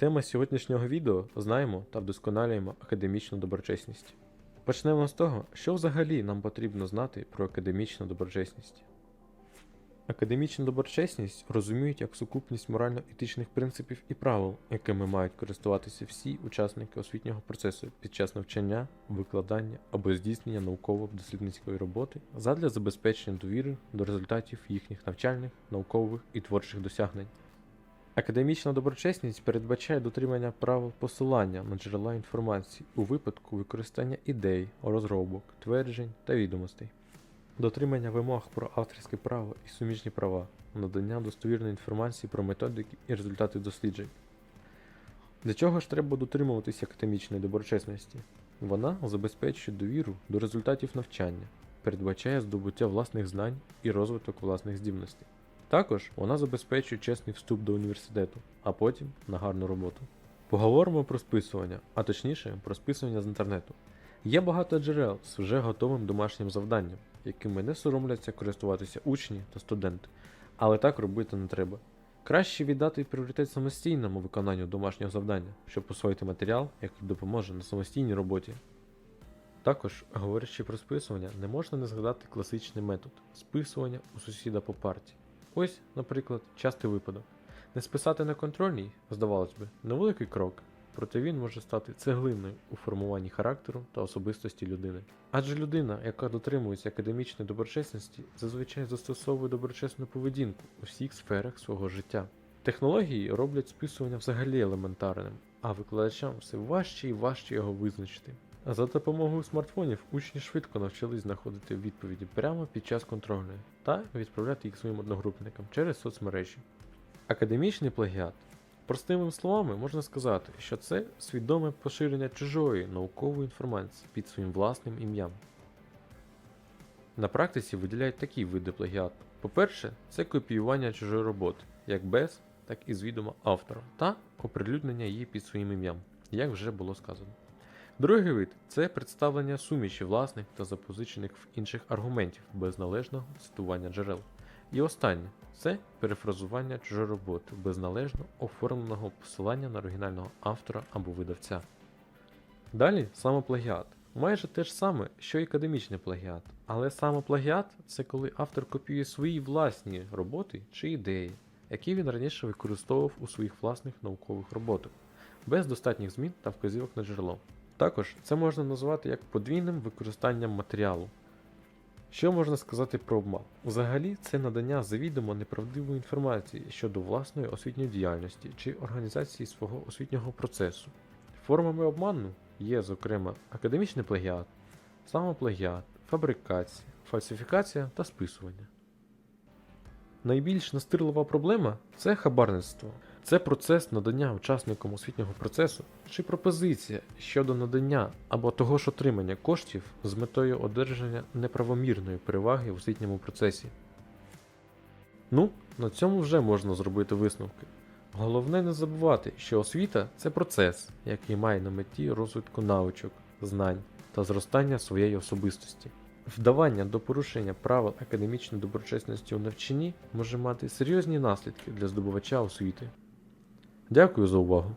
Тема сьогоднішнього відео знаємо та вдосконалюємо академічну доброчесність. Почнемо з того, що взагалі нам потрібно знати про академічну доброчесність. Академічну доброчесність розуміють як сукупність морально-етичних принципів і правил, якими мають користуватися всі учасники освітнього процесу під час навчання, викладання або здійснення науково-дослідницької роботи задля забезпечення довіри до результатів їхніх навчальних, наукових і творчих досягнень. Академічна доброчесність передбачає дотримання правил посилання на джерела інформації у випадку використання ідей, розробок, тверджень та відомостей, дотримання вимог про авторське право і суміжні права, надання достовірної інформації про методики і результати досліджень. Для чого ж треба дотримуватися академічної доброчесності? Вона забезпечує довіру до результатів навчання, передбачає здобуття власних знань і розвиток власних здібностей. Також вона забезпечує чесний вступ до університету, а потім на гарну роботу. Поговоримо про списування, а точніше про списування з інтернету. Є багато джерел з вже готовим домашнім завданням, якими не соромляться користуватися учні та студенти, але так робити не треба. Краще віддати пріоритет самостійному виконанню домашнього завдання, щоб освоїти матеріал, який допоможе на самостійній роботі. Також, говорячи про списування, не можна не згадати класичний метод списування у сусіда по парті. Ось, наприклад, частий випадок. Не списати на контрольній, здавалось би, невеликий крок, проте він може стати цеглиною у формуванні характеру та особистості людини. Адже людина, яка дотримується академічної доброчесності, зазвичай застосовує доброчесну поведінку у всіх сферах свого життя. Технології роблять списування взагалі елементарним, а викладачам все важче і важче його визначити. За допомогою смартфонів учні швидко навчились знаходити відповіді прямо під час контрольної та відправляти їх своїм одногрупникам через соцмережі. Академічний плагіат. Простими словами можна сказати, що це свідоме поширення чужої наукової інформації під своїм власним ім'ям. На практиці виділяють такі види плагіату. По-перше, це копіювання чужої роботи, як без, так і з відома автора, та оприлюднення її під своїм ім'ям, як вже було сказано. Другий вид це представлення суміші власних та запозичених в інших аргументів без належного цитування джерел. І останнє це перефразування чужої роботи без належно оформленого посилання на оригінального автора або видавця. Далі самоплагіат. Майже те ж саме, що й академічний плагіат, але самоплагіат це коли автор копіює свої власні роботи чи ідеї, які він раніше використовував у своїх власних наукових роботах, без достатніх змін та вказівок на джерело. Також це можна назвати як подвійним використанням матеріалу. Що можна сказати про обман? Взагалі, це надання завідомо неправдивої інформації щодо власної освітньої діяльності чи організації свого освітнього процесу. Формами обману є, зокрема, академічний плагіат, самоплагіат, фабрикація, фальсифікація та списування. Найбільш настирлива проблема це хабарництво. Це процес надання учасникам освітнього процесу чи пропозиція щодо надання або того ж отримання коштів з метою одержання неправомірної переваги в освітньому процесі. Ну, на цьому вже можна зробити висновки. Головне не забувати, що освіта це процес, який має на меті розвитку навичок, знань та зростання своєї особистості. Вдавання до порушення правил академічної доброчесності у навчанні може мати серйозні наслідки для здобувача освіти. Дякую за увагу!